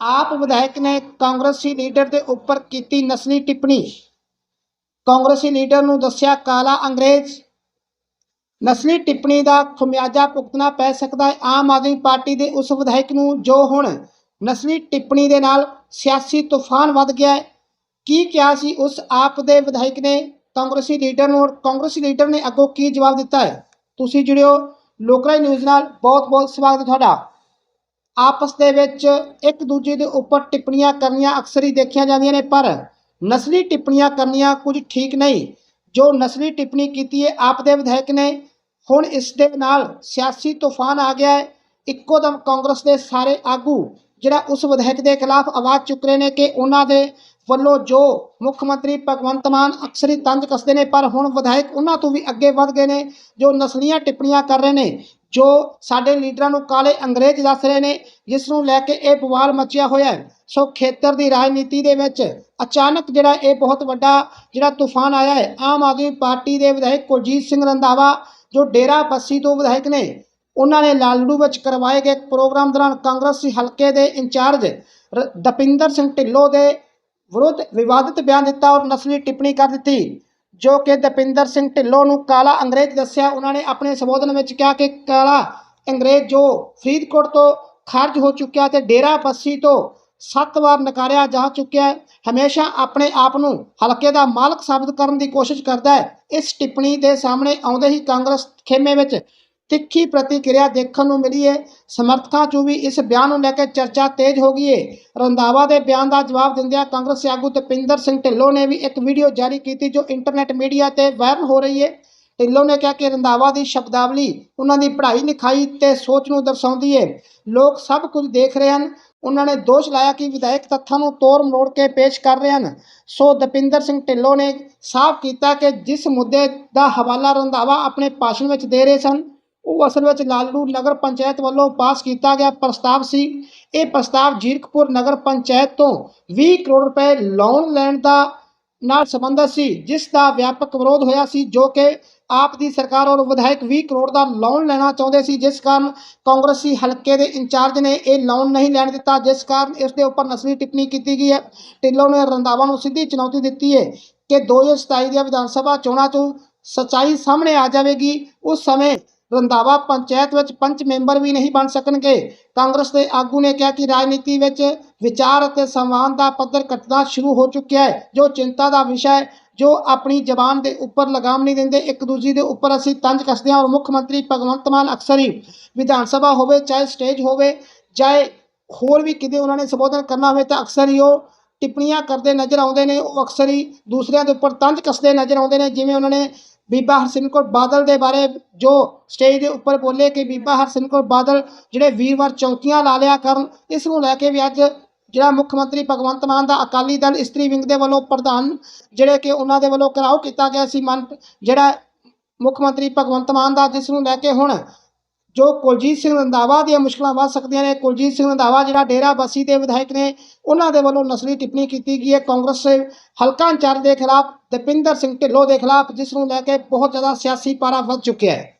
ਆਪ ਵਿਧਾਇਕ ਨੇ ਕਾਂਗਰਸੀ ਲੀਡਰ ਦੇ ਉੱਪਰ ਕੀਤੀ ਨਸਲੀ ਟਿੱਪਣੀ। ਕਾਂਗਰਸੀ ਲੀਡਰ ਨੂੰ ਦੱਸਿਆ, ਕਾਲਾ ਅੰਗਰੇਜ਼, ਨਸਲੀ ਟਿੱਪਣੀ ਦਾ ਖਮਿਆਜਾ ਭੁਗਤਣਾ ਪੈ ਸਕਦਾ ਹੈ। ਆਮ ਆਦਮੀ ਪਾਰਟੀ ਦੇ ਉਸ ਵਿਧਾਇਕ ਨੂੰ ਜੋ ਹੁਣ ਨਸਲੀ ਟਿੱਪਣੀ ਦੇ ਨਾਲ ਸਿਆਸੀ ਤੂਫਾਨ ਵੱਧ ਗਿਆ ਹੈ, ਕੀ ਕਿਹਾ ਸੀ? ਉਸ ਆਪ ਦੇ ਵਿਧਾਇਕ ਨੇ ਕਾਂਗਰਸੀ ਲੀਡਰ ਨੂੰ ਔਰ ਕਾਂਗਰਸੀ ਲੀਡਰ ਨੇ ਅੱਗੋਂ ਕੀ ਜਵਾਬ ਦਿੱਤਾ ਹੈ? ਤੁਸੀਂ ਜੁੜਿਓ ਲੋਕਰਾਈ ਨਿਊਜ਼ ਨਾਲ। ਬਹੁਤ ਬਹੁਤ ਸਵਾਗਤ ਹੈ ਤੁਹਾਡਾ। ਆਪਸ ਦੇ ਵਿੱਚ ਇੱਕ ਦੂਜੇ ਦੇ ਉੱਪਰ ਟਿੱਪਣੀਆਂ ਕਰਨੀਆਂ ਅਕਸਰ ਹੀ ਦੇਖੀਆਂ ਜਾਂਦੀਆਂ ਨੇ, ਪਰ ਨਸਲੀ ਟਿੱਪਣੀਆਂ ਕਰਨੀਆਂ ਕੁਝ ਠੀਕ ਨਹੀਂ। ਜੋ ਨਸਲੀ ਟਿੱਪਣੀ ਕੀਤੀ ਹੈ ਆਪ ਦੇ ਵਿਧਾਇਕ ਨੇ। ਹੁਣ ਇਸ ਦੇ ਨਾਲ ਸਿਆਸੀ ਤੂਫਾਨ ਆ ਗਿਆ ਹੈ ਇੱਕੋ ਦਮ ਕਾਂਗਰਸ ਦੇ ਸਾਰੇ ਆਗੂ, ਜਿਹੜਾ ਉਸ ਵਿਧਾਇਕ ਦੇ ਖਿਲਾਫ ਆਵਾਜ਼ ਚੁੱਕ ਰਹੇ ਨੇ ਕਿ ਉਹਨਾਂ ਦੇ ਵੱਲੋਂ ਜੋ ਮੁੱਖ ਮੰਤਰੀ ਭਗਵੰਤ ਮਾਨ ਅਕਸਰ ਹੀ ਤੰਜ ਕੱਸਦੇ ਨੇ, ਪਰ ਹੁਣ ਵਿਧਾਇਕ ਉਹਨਾਂ ਤੋਂ ਵੀ ਅੱਗੇ ਵੱਧ ਗਏ ਨੇ, ਜੋ ਨਸਲੀਆਂ ਟਿੱਪਣੀਆਂ ਕਰ ਰਹੇ ਨੇ। ਜੋ ਸਾਡੇ ਲੀਡਰਾਂ ਨੂੰ ਕਾਲੇ ਅੰਗਰੇਜ਼ ਦੱਸ ਰਹੇ ਨੇ, ਜਿਸ ਨੂੰ ਲੈ ਕੇ ਇਹ ਬਵਾਲ ਮਚਿਆ ਹੋਇਆ ਹੈ। ਸੋ ਖੇਤਰ ਦੀ ਰਾਜਨੀਤੀ ਦੇ ਵਿੱਚ ਅਚਾਨਕ ਜਿਹੜਾ ਇਹ ਬਹੁਤ ਵੱਡਾ ਜਿਹੜਾ ਤੂਫਾਨ ਆਇਆ ਹੈ, ਆਮ ਆਦਮੀ ਪਾਰਟੀ ਦੇ ਵਿਧਾਇਕ ਕੁਲਜੀਤ ਸਿੰਘ ਰੰਧਾਵਾ, ਜੋ ਡੇਰਾ ਬੱਸੀ ਤੋਂ ਵਿਧਾਇਕ ਨੇ, ਉਹਨਾਂ ਨੇ ਲਾਲੜੂ ਵਿੱਚ ਕਰਵਾਏ ਗਏ ਪ੍ਰੋਗਰਾਮ ਦੌਰਾਨ ਕਾਂਗਰਸੀ ਹਲਕੇ ਦੇ ਇੰਚਾਰਜ ਰ- ਦਪਿੰਦਰ ਸਿੰਘ ਢਿੱਲੋਂ ਦੇ ਵਿਰੁੱਧ ਵਿਵਾਦਿਤ ਬਿਆਨ ਦਿੱਤਾ ਔਰ ਨਸਲੀ ਟਿੱਪਣੀ ਕਰ ਦਿੱਤੀ। ਜੋ ਕਿ ਦਪਿੰਦਰ ਸਿੰਘ ਢਿੱਲੋਂ ਨੂੰ ਕਾਲਾ ਅੰਗਰੇਜ਼ ਦੱਸਿਆ। ਉਹਨਾਂ ਨੇ ਆਪਣੇ ਸੰਬੋਧਨ ਵਿੱਚ ਕਿਹਾ ਕਿ ਕਾਲਾ ਅੰਗਰੇਜ਼ ਜੋ ਫਰੀਦਕੋਟ ਤੋਂ ਖਾਰਜ ਹੋ ਚੁੱਕਿਆ ਤੇ ਡੇਰਾ ਬੱਸੀ ਤੋਂ ਸੱਤ ਵਾਰ ਨਕਾਰਿਆ ਜਾ ਚੁੱਕਿਆ ਹੈ, ਹਮੇਸ਼ਾ ਆਪਣੇ ਆਪ ਨੂੰ ਹਲਕੇ ਦਾ ਮਾਲਕ ਸਾਬਤ ਕਰਨ ਦੀ ਕੋਸ਼ਿਸ਼ ਕਰਦਾ ਹੈ। ਇਸ ਟਿੱਪਣੀ ਦੇ ਸਾਹਮਣੇ ਆਉਂਦੇ ਹੀ ਕਾਂਗਰਸ ਖੇਮੇ ਵਿੱਚ ਤਿੱਖੀ ਪ੍ਰਤੀਕਿਰਿਆ ਦੇਖਣ ਨੂੰ ਮਿਲੀ ਹੈ ਸਮਰਥਕਾਂ 'ਚੋਂ ਵੀ ਇਸ ਬਿਆਨ ਨੂੰ ਲੈ ਕੇ ਚਰਚਾ ਤੇਜ਼ ਹੋ ਗਈ ਹੈ ਰੰਧਾਵਾ ਦੇ ਬਿਆਨ ਦਾ ਜਵਾਬ ਦਿੰਦਿਆਂ ਕਾਂਗਰਸੀ ਆਗੂ ਤਪਿੰਦਰ ਸਿੰਘ ਢਿੱਲੋਂ ਨੇ ਵੀ ਇੱਕ ਵੀਡੀਓ ਜਾਰੀ ਕੀਤੀ ਜੋ ਇੰਟਰਨੈਟ ਮੀਡੀਆ ਤੇ ਵਾਇਰਲ ਹੋ ਰਹੀ ਹੈ ਢਿੱਲੋਂ ਨੇ ਕਿਹਾ ਕਿ ਰੰਧਾਵਾ ਦੀ ਸ਼ਬਦਾਵਲੀ ਉਹਨਾਂ ਦੀ ਪੜ੍ਹਾਈ ਲਿਖਾਈ ਤੇ ਸੋਚ ਨੂੰ ਦਰਸਾਉਂਦੀ ਹੈ ਲੋਕ ਸਭ ਕੁਝ ਦੇਖ ਰਹੇ ਹਨ। ਉਹਨਾਂ ਨੇ ਦੋਸ਼ ਲਾਇਆ ਕਿ ਵਿਧਾਇਕ ਤੱਥਾਂ ਨੂੰ ਤੋੜ ਮਰੋੜ ਕੇ ਪੇਸ਼ ਕਰ ਰਹੇ ਹਨ। ਸੋ ਦਪਿੰਦਰ ਸਿੰਘ ਢਿੱਲੋਂ ਨੇ ਸਾਫ਼ ਕੀਤਾ ਕਿ ਜਿਸ ਮੁੱਦੇ ਦਾ ਹਵਾਲਾ ਰੰਧਾਵਾ ਆਪਣੇ ਭਾਸ਼ਣ ਵਿੱਚ ਦੇ ਰਹੇ ਸਨ ਉਹ ਅਸਲ ਵਿੱਚ ਲਾਲੜੂ ਨਗਰ ਪੰਚਾਇਤ ਵੱਲੋਂ ਪਾਸ ਕੀਤਾ ਗਿਆ ਪ੍ਰਸਤਾਵ ਸੀ। ਇਹ ਪ੍ਰਸਤਾਵ ਜੀਰਕਪੁਰ ਨਗਰ ਪੰਚਾਇਤ ਤੋਂ 20 ਕਰੋੜ ਰੁਪਏ ਲੋਨ ਲੈਣ ਦਾ ਨਾਲ ਸੰਬੰਧਿਤ ਸੀ, ਜਿਸ ਦਾ ਵਿਆਪਕ ਵਿਰੋਧ ਹੋਇਆ ਸੀ, ਜੋ ਕਿ ਆਪ ਦੀ ਸਰਕਾਰ ਔਰ ਵਿਧਾਇਕ 20 ਕਰੋੜ ਦਾ ਲੋਨ ਲੈਣਾ ਚਾਹੁੰਦੇ ਸੀ। ਜਿਸ ਕਾਰਨ ਕਾਂਗਰਸੀ ਹਲਕੇ ਦੇ ਇੰਚਾਰਜ ਨੇ ਇਹ ਲੋਨ ਨਹੀਂ ਲੈਣ ਦਿੱਤਾ, ਜਿਸ ਕਾਰਨ ਇਸ ਦੇ ਉੱਪਰ ਨਸਲੀ ਟਿੱਪਣੀ ਕੀਤੀ ਗਈ ਹੈ। ਢਿੱਲੋਂ ਨੇ ਰੰਧਾਵਾ ਨੂੰ ਸਿੱਧੀ ਚੁਣੌਤੀ ਦਿੱਤੀ ਹੈ ਕਿ 2027 ਦੀਆਂ ਵਿਧਾਨ ਸਭਾ ਚੋਣਾਂ 'ਚੋਂ ਸੱਚਾਈ ਸਾਹਮਣੇ ਆ ਜਾਵੇਗੀ। ਉਸ ਸਮੇਂ ਰੰਧਾਵਾ ਪੰਚਾਇਤ ਵਿੱਚ ਪੰਚ ਮੈਂਬਰ ਵੀ ਨਹੀਂ ਬਣ ਸਕਣਗੇ। ਕਾਂਗਰਸ ਦੇ ਆਗੂ ਨੇ ਕਿਹਾ ਕਿ ਰਾਜਨੀਤੀ ਵਿੱਚ ਵਿਚਾਰ ਅਤੇ ਸੰਵਾਦ ਦਾ ਪੱਧਰ ਘਟਣਾ ਸ਼ੁਰੂ ਹੋ ਚੁੱਕਿਆ ਹੈ। ਜੋ ਚਿੰਤਾ ਦਾ ਵਿਸ਼ਾ ਹੈ, ਜੋ ਆਪਣੀ ਜ਼ਬਾਨ ਦੇ ਉੱਪਰ ਲਗਾਮ ਨਹੀਂ ਦਿੰਦੇ, ਇੱਕ ਦੂਜੇ ਦੇ ਉੱਪਰ ਅਸੀਂ ਤੰਜ ਕੱਸਦੇ ਹਾਂ ਔਰ ਮੁੱਖ ਮੰਤਰੀ ਭਗਵੰਤ ਮਾਨ ਅਕਸਰ ਹੀ ਵਿਧਾਨ ਸਭਾ ਹੋਵੇ, ਚਾਹੇ ਸਟੇਜ ਹੋਵੇ, ਚਾਹੇ ਹੋਰ ਵੀ ਕਿਤੇ ਉਹਨਾਂ ਨੇ ਸੰਬੋਧਨ ਕਰਨਾ ਹੋਵੇ ਤਾਂ ਅਕਸਰ ਹੀ ਉਹ ਟਿੱਪਣੀਆਂ ਕਰਦੇ ਨਜ਼ਰ ਆਉਂਦੇ ਨੇ, ਉਹ ਅਕਸਰ ਹੀ ਦੂਸਰਿਆਂ ਦੇ ਉੱਪਰ ਤੰਜ ਕੱਸਦੇ ਨਜ਼ਰ ਆਉਂਦੇ ਨੇ, ਜਿਵੇਂ ਉਹਨਾਂ ਨੇ ਬੀਬਾ ਹਰਸਿਮਰਤ ਕੌਰ ਬਾਦਲ ਦੇ ਬਾਰੇ ਜੋ ਸਟੇਜ ਦੇ ਉੱਪਰ ਬੋਲੇ ਕਿ ਬੀਬਾ ਹਰਸਿਮਰਤ ਕੌਰ ਬਾਦਲ ਜਿਹੜੇ ਵੀਰਵਾਰ ਚੌਂਕੀਆਂ ਲਾ ਲਿਆ ਕਰਨ, ਇਸ ਨੂੰ ਲੈ ਕੇ ਵੀ ਅੱਜ ਜਿਹੜਾ ਮੁੱਖ ਮੰਤਰੀ ਭਗਵੰਤ ਮਾਨ ਦਾ ਅਕਾਲੀ ਦਲ ਇਸਤਰੀ ਵਿੰਗ ਦੇ ਵੱਲੋਂ ਪ੍ਰਧਾਨ ਜਿਹੜੇ ਕਿ ਉਹਨਾਂ ਦੇ ਵੱਲੋਂ ਘਿਰਾਓ ਕੀਤਾ ਗਿਆ ਸੀ ਮਨ ਜਿਹੜਾ ਮੁੱਖ ਮੰਤਰੀ ਭਗਵੰਤ ਮਾਨ ਦਾ, ਜਿਸ ਨੂੰ ਲੈ ਕੇ ਹੁਣ ਜੋ ਕੁਲਜੀਤ ਸਿੰਘ ਰੰਧਾਵਾ ਦੀਆਂ ਮੁਸ਼ਕਲਾਂ ਵੱਧ ਸਕਦੀਆਂ ਨੇ, ਕੁਲਜੀਤ ਸਿੰਘ ਰੰਧਾਵਾ ਜਿਹੜਾ ਡੇਰਾ ਬੱਸੀ ਦੇ ਵਿਧਾਇਕ ਨੇ, ਉਹਨਾਂ ਦੇ ਵੱਲੋਂ ਨਸਲੀ ਟਿੱਪਣੀ ਕੀਤੀ ਗਈ ਹੈ। ਕਾਂਗਰਸ ਹਲਕਾ ਇੰਚਾਰਜ ਦੇ ਖਿਲਾਫ, ਦਪਿੰਦਰ ਸਿੰਘ ਢਿੱਲੋਂ ਦੇ ਖਿਲਾਫ, ਜਿਸ ਨੂੰ ਲੈ ਕੇ ਬਹੁਤ ਜ਼ਿਆਦਾ ਸਿਆਸੀ ਪਾਰਾ ਵੱਧ ਚੁੱਕਿਆ ਹੈ।